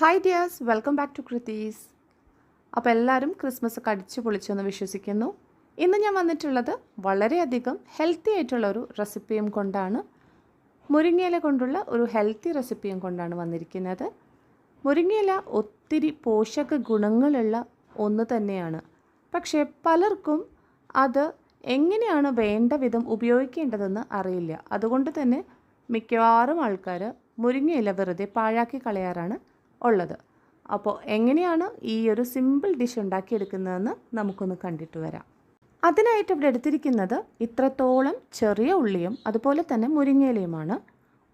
Hi dears welcome back to Krithi's അപ്പോൾ എല്ലാവരും Christmas ഒക്കെ അടിച്ചു പൊളിച്ചെന്ന് വിശ്വസിക്കുന്നു. ഇന്ന് ഞാൻ വന്നിട്ടുള്ളത് വളരെയധികം ഹെൽത്തി ആയിട്ടുള്ള ഒരു റെസിപ്പിയും കൊണ്ടാണ്. മുരിങ്ങയില കൊണ്ടുള്ള ഒരു ഹെൽത്തി റെസിപ്പിയും കൊണ്ടാണ് വന്നിരിക്കുന്നത്. മുരിങ്ങയില ഒത്തിരി പോഷക ഗുണങ്ങളുള്ള ഒന്ന് തന്നെയാണ്. പക്ഷേ പലർക്കും അത് എങ്ങനെയാണ് വേണ്ട വിധം ഉപയോഗിക്കേണ്ടതെന്ന് അറിയില്ല. അതുകൊണ്ട് തന്നെ മിക്കവാറും ആൾക്കാർ മുരിങ്ങയില വെറുതെ പാഴാക്കി കളയാറാണ് ഉള്ളത്. അപ്പോൾ എങ്ങനെയാണ് ഈ ഒരു സിമ്പിൾ ഡിഷ് ഉണ്ടാക്കിയെടുക്കുന്നതെന്ന് നമുക്കൊന്ന് കണ്ടിട്ട് വരാം. അതിനായിട്ട് ഇവിടെ എടുത്തിരിക്കുന്നത് ഇത്രത്തോളം ചെറിയ ഉള്ളിയും അതുപോലെ തന്നെ മുരിങ്ങയിലയുമാണ്.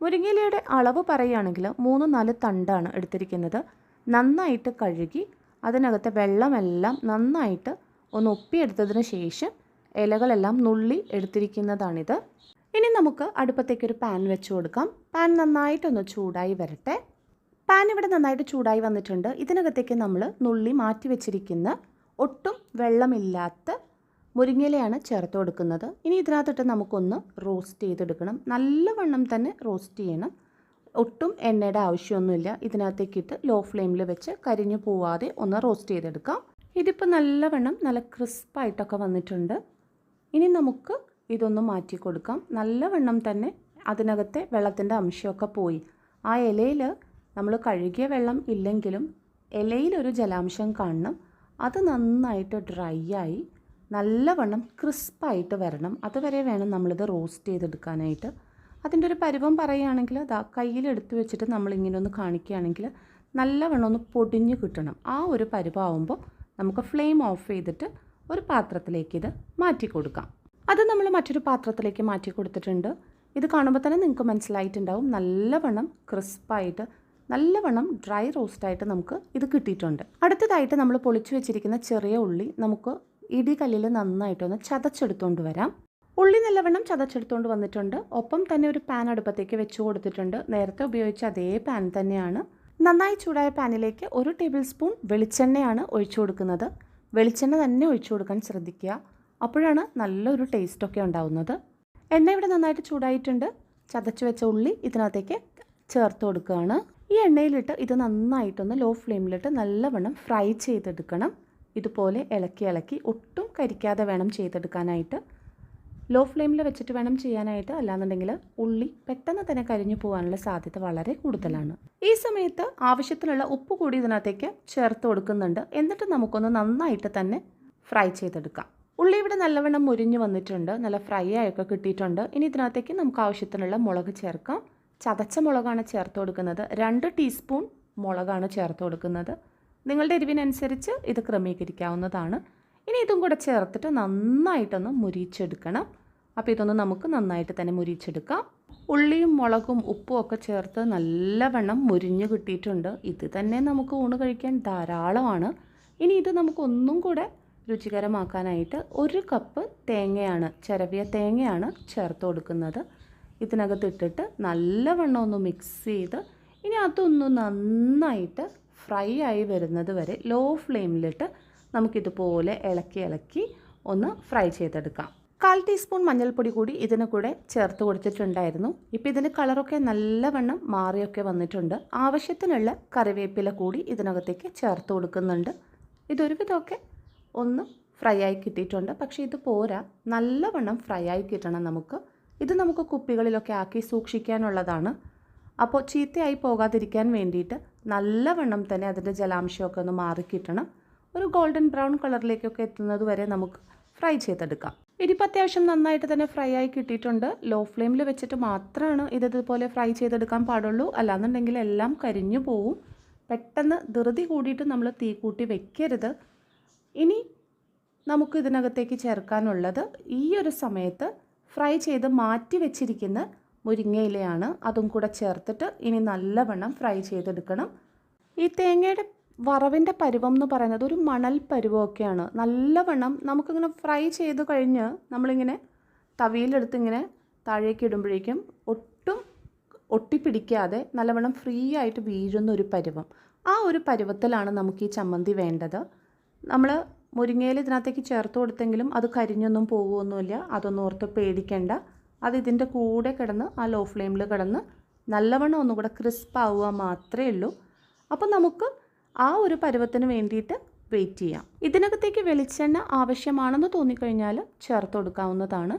മുരിങ്ങയിലയുടെ അളവ് പറയുകയാണെങ്കിൽ മൂന്ന് നാല് തണ്ടാണ് എടുത്തിരിക്കുന്നത്. നന്നായിട്ട് കഴുകി അതിനകത്തെ വെള്ളമെല്ലാം നന്നായിട്ട് ഒന്ന് ഒപ്പിയെടുത്തതിന് ശേഷം ഇലകളെല്ലാം നുള്ളി എടുത്തിരിക്കുന്നതാണിത്. ഇനി നമുക്ക് അടുപ്പത്തേക്കൊരു പാൻ വെച്ച് കൊടുക്കാം. പാൻ നന്നായിട്ടൊന്ന് ചൂടായി വരട്ടെ. പാൻ ഇവിടെ നന്നായിട്ട് ചൂടായി വന്നിട്ടുണ്ട്. ഇതിനകത്തേക്ക് നമ്മൾ നുള്ളി മാറ്റി വെച്ചിരിക്കുന്ന ഒട്ടും വെള്ളമില്ലാത്ത മുരിങ്ങയിലയാണ് ചേർത്ത് കൊടുക്കുന്നത്. ഇനി ഇതിനകത്തിട്ട് നമുക്കൊന്ന് റോസ്റ്റ് ചെയ്തെടുക്കണം. നല്ലവണ്ണം തന്നെ റോസ്റ്റ് ചെയ്യണം. ഒട്ടും എണ്ണയുടെ ആവശ്യമൊന്നുമില്ല. ഇതിനകത്തേക്കിട്ട് ലോ ഫ്ലെയിമിൽ വെച്ച് കരിഞ്ഞു പോവാതെ ഒന്ന് റോസ്റ്റ് ചെയ്തെടുക്കാം. ഇതിപ്പോൾ നല്ലവണ്ണം നല്ല ക്രിസ്പായിട്ടൊക്കെ വന്നിട്ടുണ്ട്. ഇനി നമുക്ക് ഇതൊന്ന് മാറ്റി കൊടുക്കാം. നല്ലവണ്ണം തന്നെ അതിനകത്തെ വെള്ളത്തിന്റെ അംശമൊക്കെ പോയി. ആ ഇലയിൽ നമ്മൾ കഴുകിയ വെള്ളം ഇല്ലെങ്കിലും ഇലയിലൊരു ജലാംശം കാണണം. അത് നന്നായിട്ട് ഡ്രൈ ആയി നല്ലവണ്ണം ക്രിസ്പായിട്ട് വരണം. അതുവരെ വേണം നമ്മളിത് റോസ്റ്റ് ചെയ്തെടുക്കാനായിട്ട്. അതിന്റെ ഒരു പരുവം പറയുകയാണെങ്കിൽ അതാ കയ്യിലെടുത്ത് വെച്ചിട്ട് നമ്മളിങ്ങനെ ഒന്ന് കാണിക്കുകയാണെങ്കിൽ നല്ലവണ്ണം ഒന്ന് പൊടിഞ്ഞ് കിട്ടണം. ആ ഒരു പരുവാകുമ്പോൾ നമുക്ക് ഫ്ലെയിം ഓഫ് ചെയ്തിട്ട് ഒരു പാത്രത്തിലേക്ക് ഇത് മാറ്റി കൊടുക്കാം. അത് നമ്മൾ മറ്റൊരു പാത്രത്തിലേക്ക് മാറ്റി കൊടുത്തിട്ടുണ്ട്. ഇത് കാണുമ്പോൾ തന്നെ നിങ്ങൾക്ക് മനസ്സിലായിട്ടുണ്ടാവും. നല്ലവണ്ണം ക്രിസ്പായിട്ട് നല്ലവണ്ണം ഡ്രൈ റോസ്റ്റായിട്ട് നമുക്ക് ഇത് കിട്ടിയിട്ടുണ്ട്. അടുത്തതായിട്ട് നമ്മൾ പൊളിച്ചു വെച്ചിരിക്കുന്ന ചെറിയ ഉള്ളി നമുക്ക് ഇടികല്ലിൽ നന്നായിട്ടൊന്ന് ചതച്ചെടുത്തുകൊണ്ട് വരാം. ഉള്ളി നല്ലവണ്ണം ചതച്ചെടുത്തുകൊണ്ട് വന്നിട്ടുണ്ട്. ഒപ്പം തന്നെ ഒരു പാൻ അടുപ്പത്തേക്ക് വെച്ചു കൊടുത്തിട്ടുണ്ട്. നേരത്തെ ഉപയോഗിച്ച അതേ പാൻ തന്നെയാണ്. നന്നായി ചൂടായ പാനിലേക്ക് ഒരു ടേബിൾ സ്പൂൺ വെളിച്ചെണ്ണയാണ് ഒഴിച്ചു കൊടുക്കുന്നത്. വെളിച്ചെണ്ണ തന്നെ ഒഴിച്ചു കൊടുക്കാൻ ശ്രദ്ധിക്കുക. അപ്പോഴാണ് നല്ലൊരു ടേസ്റ്റൊക്കെ ഉണ്ടാവുന്നത്. എണ്ണ ഇവിടെ നന്നായിട്ട് ചൂടായിട്ടുണ്ട്. ചതച്ചു വെച്ച ഉള്ളി ഇതിനകത്തേക്ക് ചേർത്ത് കൊടുക്കുകയാണ്. ഈ എണ്ണയിലിട്ട് ഇത് നന്നായിട്ടൊന്ന് ലോ ഫ്ലെയിമിലിട്ട് നല്ലവണ്ണം ഫ്രൈ ചെയ്തെടുക്കണം. ഇതുപോലെ ഇളക്കി ഇളക്കി ഒട്ടും കരിക്കാതെ വേണം ചെയ്തെടുക്കാനായിട്ട്. ലോ ഫ്ലെയിമിൽ വെച്ചിട്ട് വേണം ചെയ്യാനായിട്ട്. അല്ലാന്നുണ്ടെങ്കിൽ ഉള്ളി പെട്ടെന്ന് തന്നെ കരിഞ്ഞു പോകാനുള്ള സാധ്യത വളരെ കൂടുതലാണ്. ഈ സമയത്ത് ആവശ്യത്തിനുള്ള ഉപ്പ് കൂടി ഇതിനകത്തേക്ക് ചേർത്ത് കൊടുക്കുന്നുണ്ട്. എന്നിട്ട് നമുക്കൊന്ന് നന്നായിട്ട് തന്നെ ഫ്രൈ ചെയ്തെടുക്കാം. ഉള്ളി ഇവിടെ നല്ലവണ്ണം മുരിഞ്ഞു വന്നിട്ടുണ്ട്. നല്ല ഫ്രൈ ആയൊക്കെ കിട്ടിയിട്ടുണ്ട്. ഇനി ഇതിനകത്തേക്ക് നമുക്ക് ആവശ്യത്തിനുള്ള മുളക് ചേർക്കാം. ചതച്ച മുളകാണ് ചേർത്ത് കൊടുക്കുന്നത്. രണ്ട് ടീസ്പൂൺ മുളകാണ് ചേർത്ത് കൊടുക്കുന്നത്. നിങ്ങളുടെ എരിവിനനുസരിച്ച് ഇത് ക്രമീകരിക്കാവുന്നതാണ്. ഇനി ഇതും കൂടെ ചേർത്തിട്ട് നന്നായിട്ടൊന്ന് മുരിച്ചെടുക്കണം അപ്പോൾ ഇതൊന്ന് നമുക്ക് നന്നായിട്ട് തന്നെ മുരിച്ചെടുക്കാം ഉള്ളിയും മുളകും ഉപ്പും ഒക്കെ ചേർത്ത് നല്ലവണ്ണം മുരിഞ്ഞു കിട്ടിയിട്ടുണ്ട്. ഇത് തന്നെ നമുക്ക് ഊണ് കഴിക്കാൻ ധാരാളമാണ്. ഇനി ഇത് നമുക്ക് ഒന്നും കൂടെ രുചികരമാക്കാനായിട്ട് ഒരു കപ്പ് തേങ്ങയാണ് ചിരവിയ തേങ്ങയാണ് ചേർത്ത് കൊടുക്കുന്നത്. ഇതിനകത്ത് ഇട്ടിട്ട് നല്ലവണ്ണം ഒന്ന് മിക്സ് ചെയ്ത് ഇനി അതൊന്ന് നന്നായിട്ട് ഫ്രൈ ആയി വരുന്നത് വരെ ലോ ഫ്ലെയിമിലിട്ട് നമുക്കിതുപോലെ ഇളക്കി ഇളക്കി ഒന്ന് ഫ്രൈ ചെയ്തെടുക്കാം. കാൽ ടീസ്പൂൺ മഞ്ഞൾപ്പൊടി കൂടി ഇതിന് കൂടെ ചേർത്ത് കൊടുത്തിട്ടുണ്ടായിരുന്നു. ഇപ്പോൾ ഇതിന്റെ കളറൊക്കെ നല്ലവണ്ണം മാറിയൊക്കെ വന്നിട്ടുണ്ട്. ആവശ്യത്തിനുള്ള കറിവേപ്പില കൂടി ഇതിനകത്തേക്ക് ചേർത്ത് കൊടുക്കുന്നുണ്ട്. ഇതൊരുവിധമൊക്കെ ഒന്ന് ഫ്രൈ ആയി കിട്ടിയിട്ടുണ്ട്. പക്ഷേ ഇത് പോരാ. നല്ലവണ്ണം ഫ്രൈ ആയി കിട്ടണം നമുക്ക്. ഇത് നമുക്ക് കുപ്പികളിലൊക്കെ ആക്കി സൂക്ഷിക്കാനുള്ളതാണ്. അപ്പോൾ ചീത്തയായി പോകാതിരിക്കാൻ വേണ്ടിയിട്ട് നല്ലവണ്ണം തന്നെ അതിന്റെ ജലാംശമൊക്കെ ഒന്ന് മാറിക്കിട്ടണം. ഒരു ഗോൾഡൻ ബ്രൗൺ കളറിലേക്കൊക്കെ എത്തുന്നത് വരെ നമുക്ക് ഫ്രൈ ചെയ്തെടുക്കാം. ഇനിയിപ്പോൾ അത്യാവശ്യം നന്നായിട്ട് തന്നെ ഫ്രൈ ആയി കിട്ടിയിട്ടുണ്ട്. ലോ ഫ്ലെയിമിൽ വെച്ചിട്ട് മാത്രമാണ് ഇത് ഇതുപോലെ ഫ്രൈ ചെയ്തെടുക്കാൻ പാടുള്ളൂ. അല്ലാന്നുണ്ടെങ്കിൽ എല്ലാം കരിഞ്ഞു പോവും. പെട്ടെന്ന് ധൃതി കൂടിയിട്ട് നമ്മൾ തീ കൂട്ടി വെക്കരുത്. ഇനി നമുക്ക് ഇതിനകത്തേക്ക് ചേർക്കാനുള്ളത് ഈ ഒരു സമയത്ത് ഫ്രൈ ചെയ്ത് മാറ്റി വെച്ചിരിക്കുന്ന മുരിങ്ങയിലയാണ് അതും കൂടെ ചേർത്തിട്ട് ഇനി നല്ലവണ്ണം ഫ്രൈ ചെയ്തെടുക്കണം. ഈ തേങ്ങയുടെ വറവിന്റെ പരുവം എന്ന് പറയുന്നത് ഒരു മണൽ പരുവമൊക്കെയാണ്. നല്ലവണ്ണം നമുക്കിങ്ങനെ ഫ്രൈ ചെയ്ത് കഴിഞ്ഞ് നമ്മളിങ്ങനെ തവിയിലെടുത്ത് ഇങ്ങനെ താഴേക്ക് ഇടുമ്പോഴേക്കും ഒട്ടും ഒട്ടിപ്പിടിക്കാതെ നല്ലവണ്ണം ഫ്രീ ആയിട്ട് വീഴുന്ന ഒരു പരുവം. ആ ഒരു പരുവത്തിലാണ് നമുക്ക് ഈ ചമ്മന്തി വേണ്ടത്. നമ്മൾ മുരിങ്ങയിൽ ഇതിനകത്തേക്ക് ചേർത്ത് കൊടുത്തെങ്കിലും അത് കരിഞ്ഞൊന്നും പോകുമൊന്നുമില്ല അതൊന്നും ഓർത്ത് പേടിക്കേണ്ട. അത് ഇതിന്റെ കൂടെ കിടന്ന് ആ ലോ ഫ്ലെയിമിൽ കിടന്ന് നല്ലവണ്ണം ഒന്നുകൂടെ ക്രിസ്പ് ആവുക മാത്രമേ ഉള്ളൂ. അപ്പോൾ നമുക്ക് ആ ഒരു പരുവത്തിന് വേണ്ടിയിട്ട് വെയിറ്റ് ചെയ്യാം. ഇതിനകത്തേക്ക് വെളിച്ചെണ്ണ ആവശ്യമാണെന്ന് തോന്നിക്കഴിഞ്ഞാൽ ചേർത്ത് കൊടുക്കാവുന്നതാണ്.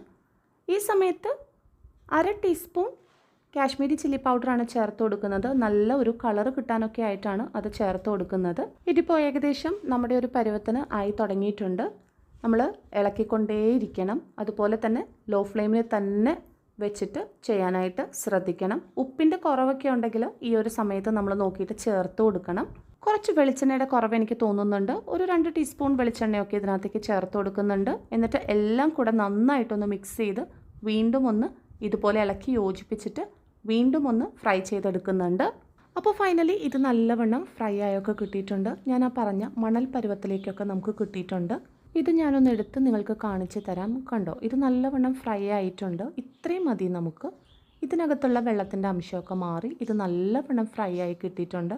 ഈ സമയത്ത് അര ടീസ്പൂൺ കാശ്മീരി ചില്ലി പൗഡറാണ് ചേർത്ത് കൊടുക്കുന്നത്. നല്ല ഒരു കളർ കിട്ടാനൊക്കെ ആയിട്ടാണ് അത് ചേർത്ത് കൊടുക്കുന്നത്. ഇതിപ്പോൾ ഏകദേശം നമ്മുടെ ഒരു പരുവത്തിന് ആയി തുടങ്ങിയിട്ടുണ്ട്. നമ്മൾ ഇളക്കിക്കൊണ്ടേയിരിക്കണം. അതുപോലെ തന്നെ ലോ ഫ്ലെയിമിൽ തന്നെ വെച്ചിട്ട് ചെയ്യാനായിട്ട് ശ്രദ്ധിക്കണം. ഉപ്പിന്റെ കുറവൊക്കെ ഉണ്ടെങ്കിൽ ഈ ഒരു സമയത്ത് നമ്മൾ നോക്കിയിട്ട് ചേർത്ത് കൊടുക്കണം. കുറച്ച് വെളിച്ചെണ്ണയുടെ കുറവ് എനിക്ക് തോന്നുന്നുണ്ട്. ഒരു രണ്ട് ടീസ്പൂൺ വെളിച്ചെണ്ണയൊക്കെ ഇതിനകത്തേക്ക് ചേർത്ത് കൊടുക്കുന്നുണ്ട്. എന്നിട്ട് എല്ലാം കൂടെ നന്നായിട്ടൊന്ന് മിക്സ് ചെയ്ത് വീണ്ടും ഒന്ന് ഇതുപോലെ ഇളക്കി യോജിപ്പിച്ചിട്ട് വീണ്ടും ഒന്ന് ഫ്രൈ ചെയ്തെടുക്കുന്നുണ്ട്. അപ്പോൾ ഫൈനലി ഇത് നല്ലവണ്ണം ഫ്രൈ ആയൊക്കെ കിട്ടിയിട്ടുണ്ട്. ഞാൻ ആ പറഞ്ഞ മണൽ പരുവത്തിലേക്കൊക്കെ നമുക്ക് കിട്ടിയിട്ടുണ്ട്. ഇത് ഞാനൊന്ന് എടുത്ത് നിങ്ങൾക്ക് കാണിച്ചു തരാം. കണ്ടോ? ഇത് നല്ലവണ്ണം ഫ്രൈ ആയിട്ടുണ്ട്. ഇത്രയും മതി നമുക്ക്. ഇതിനകത്തുള്ള വെള്ളത്തിന്റെ അംശമൊക്കെ മാറി ഇത് നല്ലവണ്ണം ഫ്രൈ ആയി കിട്ടിയിട്ടുണ്ട്.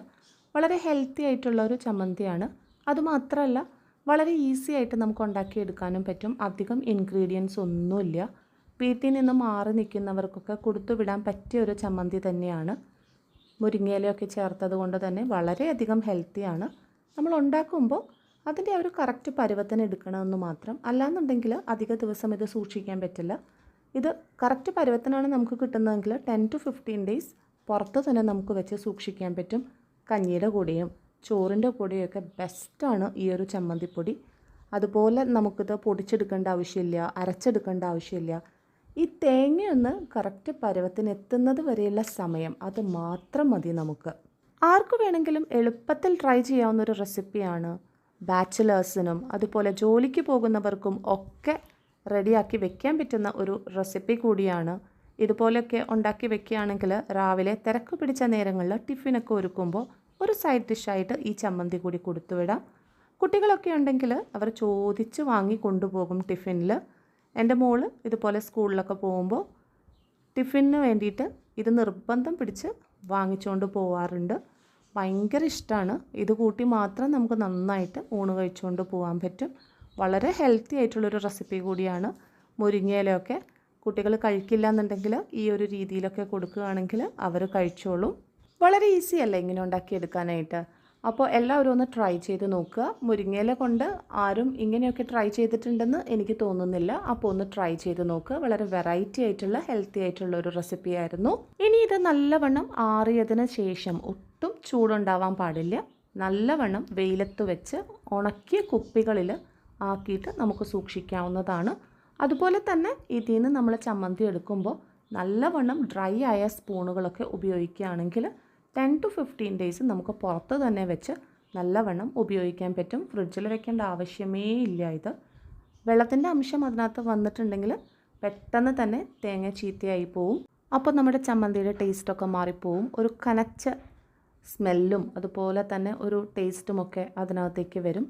വളരെ ഹെൽത്തി ആയിട്ടുള്ള ഒരു ചമ്മന്തിയാണ്. അതുമാത്രമല്ല വളരെ ഈസി ആയിട്ട് നമുക്ക് ഉണ്ടാക്കിയെടുക്കാനും പറ്റും. അധികം ഇൻഗ്രീഡിയൻസ് ഒന്നുമില്ല. വീട്ടിൽ നിന്ന് മാറി നിൽക്കുന്നവർക്കൊക്കെ കൊടുത്തു വിടാൻ പറ്റിയ ഒരു ചമ്മന്തി തന്നെയാണ്. മുരിങ്ങയിലയൊക്കെ ചേർത്തത് കൊണ്ട് തന്നെ വളരെയധികം ഹെൽത്തിയാണ് നമ്മൾ ഉണ്ടാക്കുമ്പോൾ അതിന്റെ ഒരു കറക്റ്റ് പരുവത്തിന് എടുക്കണമെന്ന് മാത്രം. അല്ലാന്നുണ്ടെങ്കിൽ അധിക ദിവസം ഇത് സൂക്ഷിക്കാൻ പറ്റില്ല. ഇത് കറക്റ്റ് പരുവത്തിനാണ് നമുക്ക് കിട്ടുന്നതെങ്കിൽ ടെൻ ടു ഫിഫ്റ്റീൻ ഡേയ്സ് പുറത്ത് തന്നെ നമുക്ക് വെച്ച് സൂക്ഷിക്കാൻ പറ്റും. കഞ്ഞിയുടെ കൂടെയും ചോറിന്റെ കൂടെയൊക്കെ ബെസ്റ്റാണ് ഈ ഒരു ചമ്മന്തിപ്പൊടി. അതുപോലെ നമുക്കിത് പൊടിച്ചെടുക്കേണ്ട ആവശ്യമില്ല അരച്ചെടുക്കേണ്ട ആവശ്യമില്ല. ഈ തേങ്ങയൊന്ന് കറക്റ്റ് പരുവത്തിന് എത്തുന്നത് വരെയുള്ള സമയം. അത് മാത്രം മതി നമുക്ക്. ആർക്കു വേണമെങ്കിലും എളുപ്പത്തിൽ ട്രൈ ചെയ്യാവുന്ന ഒരു റെസിപ്പിയാണ് ബാച്ചിലേഴ്സിനും അതുപോലെ ജോലിക്ക് പോകുന്നവർക്കും ഒക്കെ റെഡിയാക്കി വെക്കാൻ പറ്റുന്ന ഒരു റെസിപ്പി കൂടിയാണ്. ഇതുപോലെയൊക്കെ ഉണ്ടാക്കി വെക്കുകയാണെങ്കിൽ രാവിലെ തിരക്ക് പിടിച്ച നേരങ്ങളിൽ ടിഫിനൊക്കെ ഒരുക്കുമ്പോൾ ഒരു സൈഡ് ഡിഷായിട്ട് ഈ ചമ്മന്തി കൂടി കൊടുത്തുവിടാം. കുട്ടികളൊക്കെ ഉണ്ടെങ്കിൽ അവർ ചോദിച്ച് വാങ്ങി കൊണ്ടുപോകും ടിഫിനിൽ എന്റെ മോൾ ഇതുപോലെ സ്കൂളിലൊക്കെ പോകുമ്പോൾ ടിഫിന് വേണ്ടിയിട്ട് ഇത് നിർബന്ധം പിടിച്ച് വാങ്ങിച്ചുകൊണ്ട് പോവാറുണ്ട്. ഭയങ്കര ഇഷ്ടമാണ് ഇത് കൂട്ടി മാത്രം നമുക്ക് നന്നായിട്ട് ഊണ് കഴിച്ചുകൊണ്ട് പോകാൻ പറ്റും. വളരെ ഹെൽത്തി ആയിട്ടുള്ളൊരു റെസിപ്പി കൂടിയാണ്. മുരിങ്ങയിലൊക്കെ കുട്ടികൾ കഴിക്കില്ല എന്നുണ്ടെങ്കിൽ ഈ ഒരു രീതിയിലൊക്കെ കൊടുക്കുകയാണെങ്കിൽ അവർ കഴിച്ചോളും. വളരെ ഈസി അല്ലേ ഇങ്ങനെ ഉണ്ടാക്കിയെടുക്കാനായിട്ട്? അപ്പോൾ എല്ലാവരും ഒന്ന് ട്രൈ ചെയ്ത് നോക്കുക. മുരിങ്ങയില കൊണ്ട് ആരും ഇങ്ങനെയൊക്കെ ട്രൈ ചെയ്തിട്ടുണ്ടെന്ന് എനിക്ക് തോന്നുന്നില്ല. അപ്പോൾ ഒന്ന് ട്രൈ ചെയ്ത് നോക്കുക. വളരെ വെറൈറ്റി ആയിട്ടുള്ള ഹെൽത്തി ആയിട്ടുള്ള ഒരു റെസിപ്പി ആയിരുന്നു. ഇനി ഇത് നല്ലവണ്ണം ആറിയതിന് ശേഷം ഒട്ടും ചൂടുണ്ടാവാൻ പാടില്ല. നല്ലവണ്ണം വെയിലത്ത് വെച്ച് ഉണക്കിയ കുപ്പികളിൽ ആക്കിയിട്ട് നമുക്ക് സൂക്ഷിക്കാവുന്നതാണ്. അതുപോലെ തന്നെ ഇതിൽ നിന്ന് നമ്മൾ ചമ്മന്തി എടുക്കുമ്പോൾ നല്ലവണ്ണം ഡ്രൈ ആയ സ്പൂണുകളൊക്കെ ഉപയോഗിക്കുകയാണെങ്കിൽ ടെൻ ടു ഫിഫ്റ്റീൻ ഡേയ്സ് നമുക്ക് പുറത്ത് തന്നെ വെച്ച് നല്ലവണ്ണം ഉപയോഗിക്കാൻ പറ്റും. ഫ്രിഡ്ജിൽ വെക്കേണ്ട ആവശ്യമേ ഇല്ല ഇത്. വെള്ളത്തിന്റെ അംശം അതിനകത്ത് വന്നിട്ടുണ്ടെങ്കിൽ പെട്ടെന്ന് തന്നെ തേങ്ങ ചീത്തയായി പോവും. അപ്പോൾ നമ്മുടെ ചമ്മന്തിയുടെ ടേസ്റ്റൊക്കെ മാറിപ്പോവും. ഒരു കനച്ച സ്മെല്ലും അതുപോലെ തന്നെ ഒരു ടേസ്റ്റുമൊക്കെ അതിനകത്തേക്ക് വരും.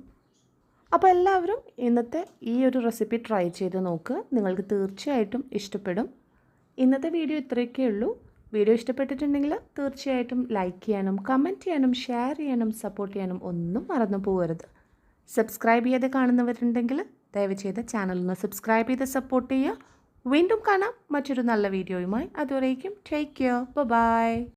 അപ്പോൾ എല്ലാവരും ഇന്നത്തെ ഈ ഒരു റെസിപ്പി ട്രൈ ചെയ്ത് നോക്കുക നിങ്ങൾക്ക് തീർച്ചയായിട്ടും ഇഷ്ടപ്പെടും. ഇന്നത്തെ വീഡിയോ ഇത്രയൊക്കെ ഉള്ളൂ. വീഡിയോ ഇഷ്ടപ്പെട്ടിട്ടുണ്ടെങ്കിൽ തീർച്ചയായിട്ടും ലൈക്ക് ചെയ്യാനും കമന്റ് ചെയ്യാനും ഷെയർ ചെയ്യാനും സപ്പോർട്ട് ചെയ്യാനും ഒന്നും മറന്നു പോകരുത്. സബ്സ്ക്രൈബ് ചെയ്ത് കാണുന്നവരുണ്ടെങ്കിൽ ദയവ് ചെയ്ത് ചാനൽ ഒന്ന് സബ്സ്ക്രൈബ് ചെയ്ത് സപ്പോർട്ട് ചെയ്യുക. വീണ്ടും കാണാം. മറ്റൊരു നല്ല വീഡിയോയുമായി അതുവരേക്കും ടേക്ക് കെയർ ബൈ